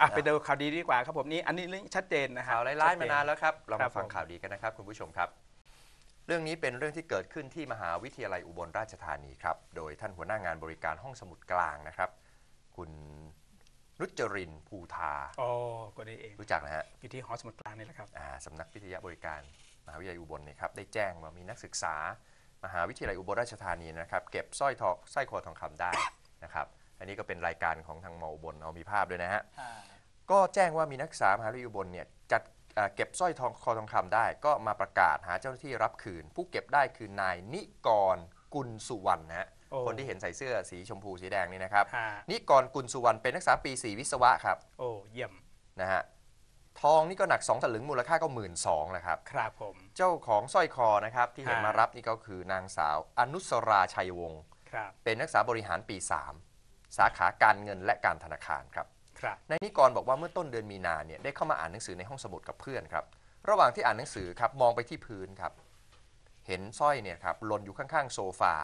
อะไปดูข่าวดีดีกว่าครับผมนี่อันนี้เรื่องชัดเจนนะครัข่าวร้ายๆมานานแล้วครับ เราครัมาบฟังผมข่าวดีกันนะครับคุณผู้ชมครับ เรื่องนี้เป็นเรื่องที่เกิดขึ้นที่มหาวิทยาลัยอุบลราชธานีครับ โดยท่านหัวหน้างานบริการห้องสมุดกลางนะครับ คุณนุจรินทร์ภูทาโอ้ก็ได้เองรู้จักนะฮะอยู่ที่หอสมุดกลางนี่แหละครับอ่าสำนักวิทยาบริการมหาวิทยาลัยอุบลเนี่ยครับได้แจ้งว่ามีนักศึกษามหาวิทยาลัยอุบลราชธานีนะครับ เก็บสร้อยทองสร้อยคอทองคำได้นะครับ อันนี้ก็เป็นรายการของทางมอุบลเอามีภาพด้วยนะฮะ ก็แจ้งว่ามีนักศึกษามหาวิทยาลัยอุบลเนี่ยจัดเอ่อเก็บสร้อยทองคอทองคำได้ ก็มาประกาศหาเจ้าหน้าที่รับคืน ผู้เก็บได้คือนายนิกรกุลสุวรรณนะฮะโอ้ คนที่เห็นใส่เสื้อสีชมพูสีแดงนี่นะครับ ฮะนิกรกุลสุวรรณเป็นนักศึกษาปี 4 วิศวะครับโอ้เยี่ยมนะฮะทองนี่ก็หนัก2สลึงมูลค่าก็หมื่นสองแหละครับ ครับผม เจ้าของสร้อยคอนะครับที่เห็นฮะ มารับนี่ก็คือนางสาวอนุสราชัยวงศ์ครับเป็นนักศึกษาบริหารปี 3 สาขาการเงินและการธนาคารครับครับนายนิกรบอกว่าเมื่อต้นเดือนมีนาเนี่ยได้เข้ามาอ่านหนังสือในห้องสมุดกับเพื่อนครับ ระหว่างที่อ่านหนังสือครับมองไปที่พื้นครับ เห็นสร้อยเนี่ยครับหล่นอยู่ข้างๆโซฟา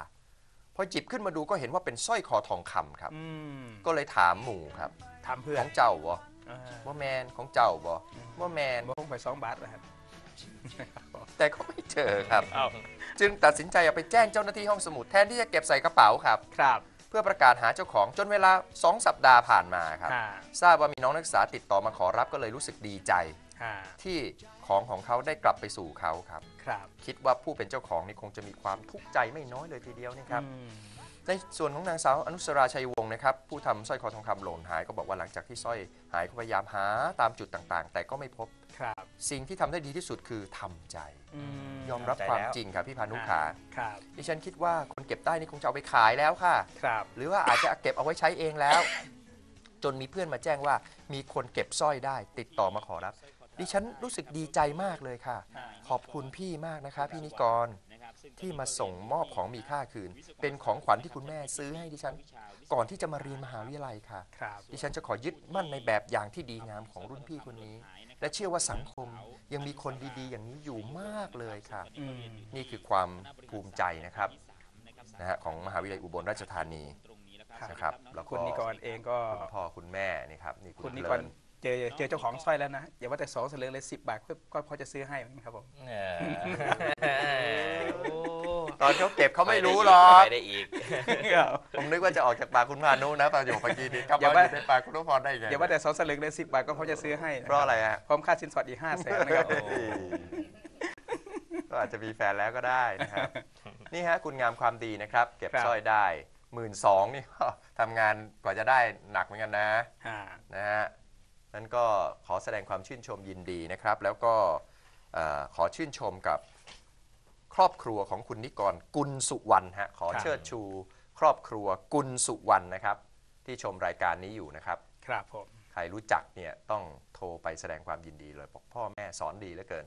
พอจิบขึ้นมาดูก็เห็นว่าเป็นสร้อยคอทองคำครับอืมก็เลยถามหมู่ครับทำเพื่อขนองเจ้าบ่อ่าว่าแมนของเจ้าบ่ว่าแมนบ่คงไปสองบาทนะครับแต่ก็ไม่เจอครับเอ้าจึงตัดสินใจเอาไปแจ้งเจ้าหน้าที่ห้องสมุดแทนที่จะเก็บใส่กระเป๋าครับ ครับเพื่อประกาศหาเจ้าของจนเวลา 2 สัปดาห์ผ่านมาครับฮะทราบว่ามีน้องนักศึกษาติดต่อมาขอรับก็เลยรู้สึกดีใจฮะที่ของของเขาได้กลับไปสู่เขาครับครับคิดว่าผู้เป็นเจ้าของนี่คงจะมีความทุกข์ใจไม่น้อยเลยทีเดียวนี่ครับอืมในส่วนของนางสาวอนุสราชัยวงศ์นะครับผู้ทำสร้อยคอทองคำหล่นหายก็บอกว่าหลังจากที่สร้อยหายก็พยายามหาตามจุดต่างๆ แต่ก็ไม่พบครับ สิ่งที่ทำได้ดีที่สุดคือทำใจอืมยอมรับทำใจความแล้วจริงครับพี่พานุขาครับดิฉันคิดว่าคนเก็บได้นี่คงจะเอาไปขายแล้วค่ะ ครับ หรือว่าอาจจะเก็บเอาไว้ใช้เองแล้ว จนมีเพื่อนมาแจ้งว่ามีคนเก็บสร้อยได้ ติดต่อมาขอรับ ดิฉันรู้สึกดีใจมากเลยค่ะ ขอบคุณพี่มากนะคะ พี่นิกรที่มาส่งมอบของมีค่าคืน เป็นของขวัญที่คุณแม่ซื้อให้ดิฉัน ก่อนที่จะมาเรียนมหาวิทยาลัยค่ะ ครับ ดิฉันจะขอยึดมั่นในแบบอย่างที่ดีงามของรุ่นพี่คนนี้ และเชื่อว่าสังคมยังมีคนดีๆ อย่างนี้อยู่มากเลยค่ะอืมนี่คือความภูมิใจนะครับนะฮะของมหาวิทยาลัยอุบลราชธานีครับนะครับแล้วก็คุณนิกรเองก็คุณพ่อคุณแม่นี่ครับนี่คุคุณณนิเพกลิรนเจอเจอเจ้าของสร้อยแล้วนะ อย่าว่าแต่สองสลึงเลยสิบบาทก็ก็พอจะซื้อให้เหมือนกันครับผมเออโอ้ตอนเขาเก็บเขาไม่รู้หรอกไปได้อีก ผมนึกว่าจะออกจากปากคุณพานุนะประโยคเมื่อกี้นี้ครับอย่าว่าว่าอยู่ในปากคุณนุพรได้ไงอย่าว่าแต่สองสลึงเลยสิบบาทก็พอจะซื้อให้นคบเพราะอะไรฮะพร้อมค่าสินสอดอีกห้าแสนนะครับโอ้ก็อาจจะมีแฟนแล้วก็ได้นะครับ นี่ฮะคุณงามความดีนะครับ เก็บครับสร้อยได้หมื่นสองนี่ก็ทำงานกว่าจะได้หนักเหมือนกันนะอ่านะฮะนั้นก็ขอแสดงความชื่นชมยินดีนะครับ แล้วก็เอ่อขอชื่นชมกับ ครอบครัวของคุณนิกรกุลสุวรรณฮะขอครับ เชิดชู ครอบครัวกุลสุวรรณนะครับ ที่ชมรายการนี้อยู่นะครับ ครับผม ใครรู้จักเนี่ยต้องโทรไปแสดงความยินดีเลยบอกพ่อแม่สอนดีเหลือเกิน